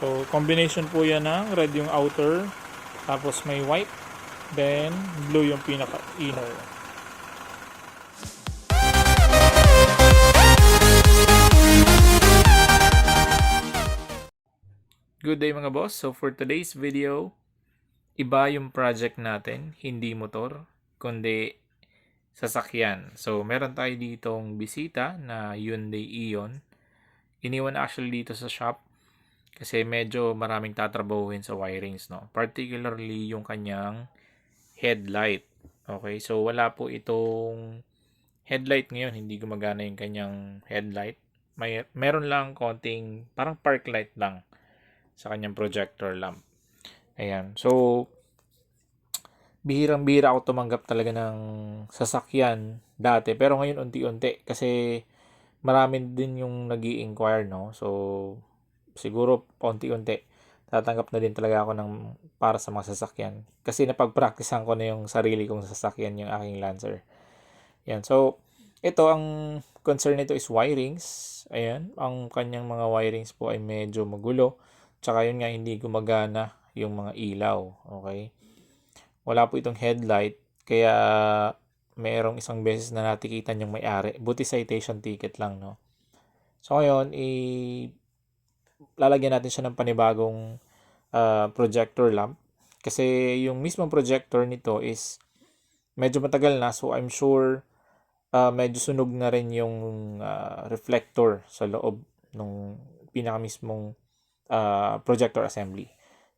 So, combination po yan ng red yung outer, tapos may white, then blue yung pinaka-inner. Good day mga boss. So for today's video, iba yung project natin, hindi motor, kundi sasakyan. So meron tayo ditong bisita na Hyundai Ion. Iniwan actually dito sa shop kasi medyo maraming tatrabahuhin sa wirings, no? Particularly yung kanyang headlight. Okay, so wala po itong headlight ngayon, hindi gumagana yung kanyang headlight. May meron lang konting parang park light lang sa kanyang projector lamp. Ayan. So, bihirang-bihira ako tumanggap talaga ng sasakyan dati. Pero ngayon, unti-unti. Kasi marami din yung nag inquire no? So, siguro, unti-unti. Tatanggap na din talaga ako ng para sa mga sasakyan. Kasi napag-practicean ko na yung sarili kong sasakyan, yung aking Lancer. Yan. So, ito, ang concern nito is wirings. Ayan. Ang kanyang mga wirings po ay medyo magulo. Tsaka yun nga hindi gumagana yung mga ilaw. Okay? Wala po itong headlight. Kaya merong isang beses na natikitan yung may-ari. Buti citation ticket lang, no? So ngayon, i lalagyan natin siya ng panibagong uh, projector lamp. Kasi yung mismong projector nito is medyo matagal na. So I'm sure uh, medyo sunog na rin yung uh, reflector sa loob ng pinaka mismong uh, projector assembly.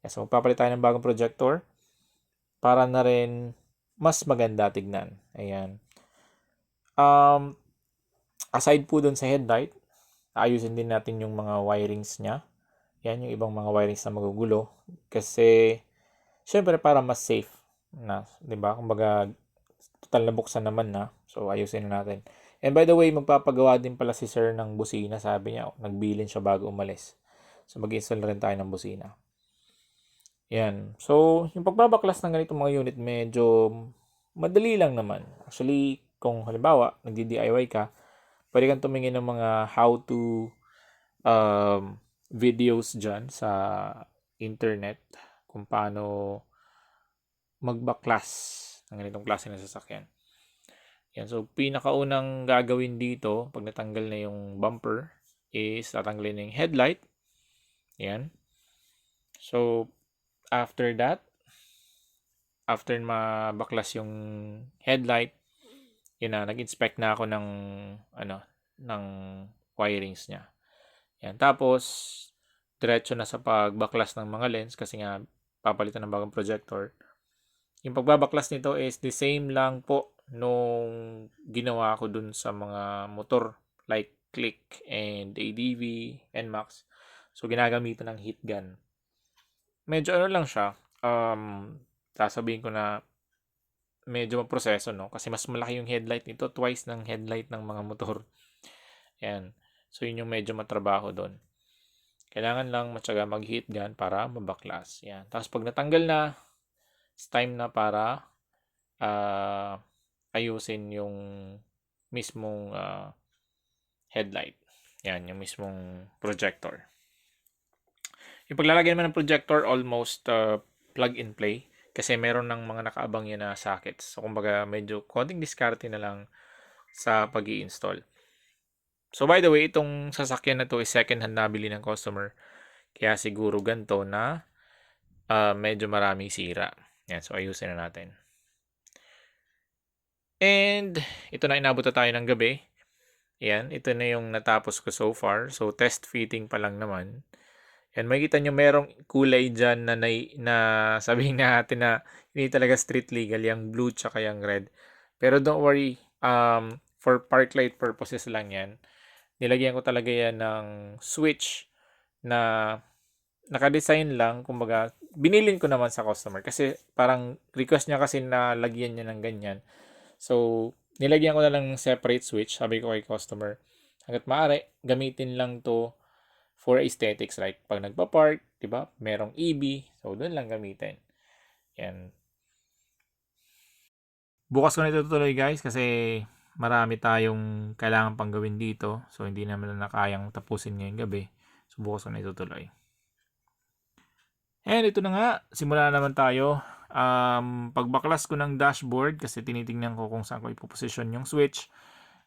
Yeah, so magpapalit tayo ng bagong projector para na rin mas maganda tignan. Ayan. Um, aside po dun sa headlight, ayusin din natin yung mga wirings niya. Yan yung ibang mga wirings na magugulo. Kasi, syempre para mas safe na, di ba? Kumbaga, total na buksan naman na. So, ayusin na natin. And by the way, magpapagawa din pala si sir ng busina. Sabi niya, oh, nagbilin siya bago umalis. So, mag-install rin tayo ng busina. Yan. So, yung pagbabaklas ng ganitong mga unit, medyo madali lang naman. Actually, kung halimbawa, nagdi-DIY ka, pwede kang tumingin ng mga how-to um, videos dyan sa internet kung paano magbaklas ng ganitong klase ng sasakyan. Yan. So, pinakaunang gagawin dito, pag natanggal na yung bumper, is tatanggalin na yung headlight. Yan. So, after that, after mabaklas yung headlight, yun na, nag-inspect na ako ng, ano, ng wirings niya. Yan. Tapos, diretso na sa pagbaklas ng mga lens kasi nga papalitan ng bagong projector. Yung pagbabaklas nito is the same lang po nung ginawa ko dun sa mga motor like Click and ADV, NMAX. So, ginagamitan ng heat gun. Medyo ano lang siya, um, sasabihin ko na medyo maproseso, no? Kasi mas malaki yung headlight nito, twice ng headlight ng mga motor. Yan. So, yun yung medyo matrabaho doon. Kailangan lang matyaga mag-heat gun para mabaklas. Yan. Tapos, pag natanggal na, it's time na para uh, ayusin yung mismong uh, headlight. Yan, yung mismong projector. Yung paglalagay naman ng projector, almost uh, plug and play. Kasi meron ng mga nakaabang yan na sockets. So, kumbaga, medyo konting diskarte na lang sa pag install So, by the way, itong sasakyan na to is second hand nabili ng customer. Kaya siguro ganto na uh, medyo maraming sira. Yan, so ayusin na natin. And, ito na inabot na tayo ng gabi. Yan, ito na yung natapos ko so far. So, test fitting pa lang naman. Yan, makikita nyo merong kulay dyan na, na, na sabihin natin na hindi talaga street legal, yung blue tsaka yung red. Pero don't worry, um, for park light purposes lang yan. Nilagyan ko talaga yan ng switch na naka-design lang, kumbaga, binilin ko naman sa customer kasi parang request niya kasi na lagyan niya ng ganyan. So, nilagyan ko na lang separate switch, sabi ko kay customer, hanggat maaari, gamitin lang to for aesthetics like pag nagpa-park, 'di ba? Merong EB, so doon lang gamitin. Yan. Bukas ko na ito tuloy guys kasi marami tayong kailangan pang gawin dito. So hindi naman na kayang tapusin ngayong gabi. So bukas ko na ito tuloy. And ito na nga, simula na naman tayo. Um, pagbaklas ko ng dashboard kasi tinitingnan ko kung saan ko ipoposition yung switch.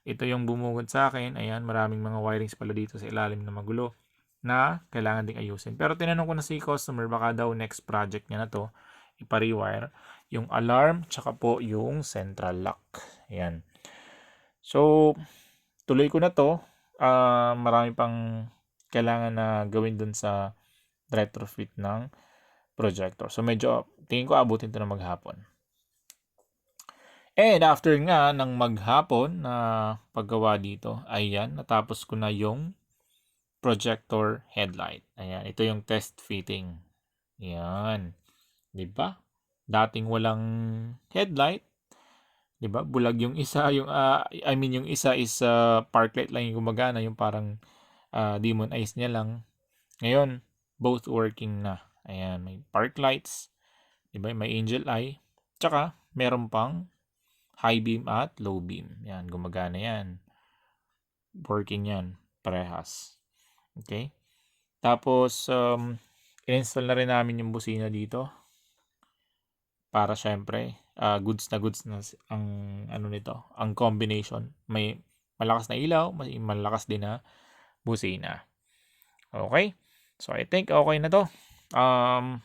Ito yung bumugod sa akin. Ayan, maraming mga wirings pala dito sa ilalim na magulo na kailangan ding ayusin. Pero tinanong ko na si customer, baka daw next project niya na to, ipa-rewire yung alarm, tsaka po yung central lock. Ayan. So, tuloy ko na to. Ah, marami pang kailangan na gawin dun sa retrofit ng projector. So, medyo, tingin ko abutin to na maghapon. And after nga ng maghapon na paggawa dito, ayan, natapos ko na yung projector headlight. Ayan, ito yung test fitting. Ayan. ba? Dating walang headlight, 'di ba? Bulag yung isa, yung ah, I mean yung isa is ah, park light lang yung gumagana, yung parang ah, demon eyes niya lang. Ngayon, both working na. Ayan, may park lights, 'di ba? May angel eye. Tsaka meron pang high beam at low beam. Yan, gumagana yan. Working yan, parehas. Okay? Tapos, um, in-install na rin namin yung busina dito. Para syempre, ah, goods na goods na ang ano nito, ang combination. May malakas na ilaw, may malakas din na busina. Okay? So, I think okay na to. Um,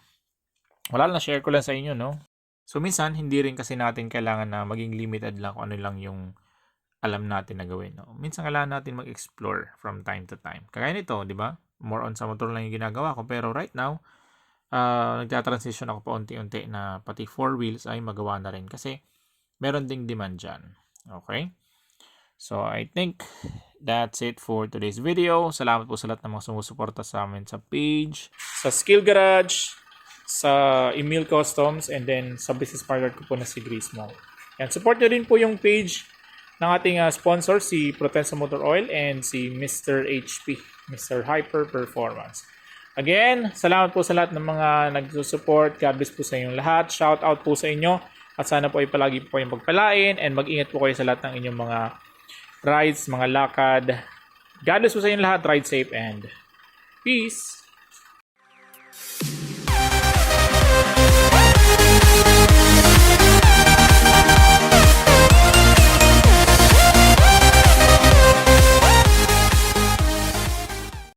wala lang, share ko lang sa inyo, no? So, minsan, hindi rin kasi natin kailangan na maging limited lang kung ano lang yung alam natin na gawin. No? Minsan, kailangan natin mag-explore from time to time. Kagaya nito, di ba? More on sa motor lang yung ginagawa ko. Pero right now, uh, nagta-transition ako pa unti-unti na pati four wheels ay magawa na rin kasi meron ding demand dyan. Okay? So, I think that's it for today's video. Salamat po sa lahat ng mga sumusuporta sa amin sa page, sa Skill Garage, sa Emil Customs, and then sa business partner ko po na si Grace Mall. Yan, support nyo rin po yung page ng ating ah, sponsor, si Protensa Motor Oil and si Mr. HP, Mr. Hyper Performance. Again, salamat po sa lahat ng mga nagsusupport. God bless po sa inyong lahat. Shout out po sa inyo. At sana po ay palagi po kayong pagpalain and mag-ingat po kayo sa lahat ng inyong mga rides, mga lakad. God bless po sa inyong lahat. Ride safe and peace.